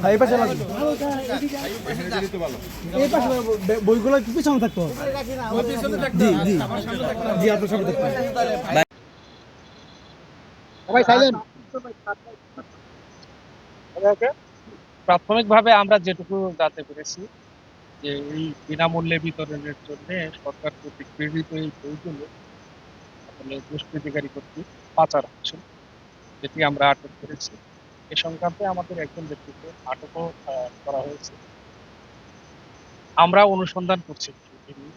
ভাই এই পাশে লাগবে। এই পাশে বইগুলো কি পিছনে থাকতো জি জি। জি আপনার সামনে থাকতো প্রাথমিকভাবে আমরা যেটুকু জানতে পেরেছি যে এই বিনামূল্যে বিতরণের জন্য সরকার কর্তৃক প্রেরিত এই বইগুলো আসলে দুষ্কৃতিকারী কর্তৃক পাচার হচ্ছে যেটি আমরা আটক করেছি। এ সংক্রান্তে আমাদের একজন ব্যক্তিকে আটকও করা হয়েছে। আমরা অনুসন্ধান করছি এই-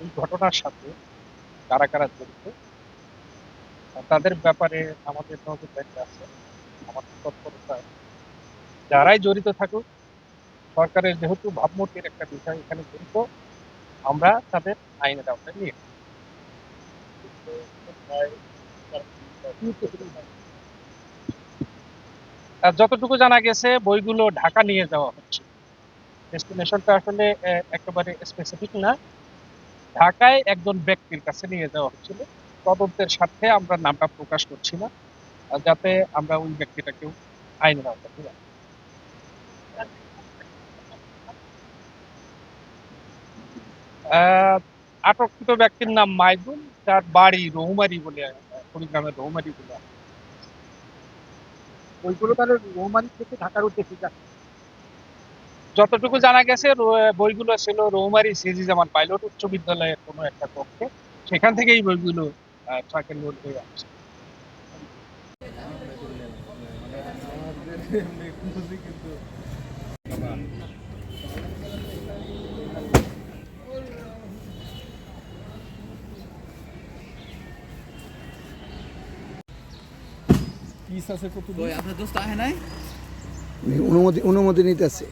এই ঘটনার সাথে কারা কারা জড়িত, তাদের ব্যাপারে আমাদের নজরদারি আছে, আমাদের তৎপরতা। যারাই জড়িত থাকুক, সরকারের যেহেতু ভাবমূর্তির একটা বিষয় এখানে জড়িত, আমরা তাদের আইনের আওতায় নিয়ে যতটুকু জানা গেছে বইগুলো ঢাকা নিয়ে যাওয়া হচ্ছে। ডেস্টিনেশনটা আসলে একেবারে স্পেসিফিক না। ঢাকায় একজন ব্যক্তির কাছে নিয়ে যাওয়া হচ্ছিল। তদন্তের স্বার্থে আমরা নামটা প্রকাশ করছি না যাতে আমরা ওই ব্যক্তিটাকেও আইনের। আহ, আটককৃত ব্যক্তির নাম মাইদুল তার বাড়ি রৌমারি বলে কুড়িগ্রামের রৌমারি বলে। ওইগুলো তাহলে রোমানি থেকে ঢাকার উদ্দেশ্যে যাচ্ছে। যতটুকু জানা গেছে বইগুলো ছিল রৌমারি সিজি জামান পাইলট উচ্চ বিদ্যালয়ের কোনো একটা কক্ষে। সেখান থেকেই বইগুলো ট্রাকের ট্রাকে লোড হয়ে আসছে। পিস আছে কত আপনার দোস্ত আহে নাই? অনুমতি অনুমতি অনুমতি নিতেছে।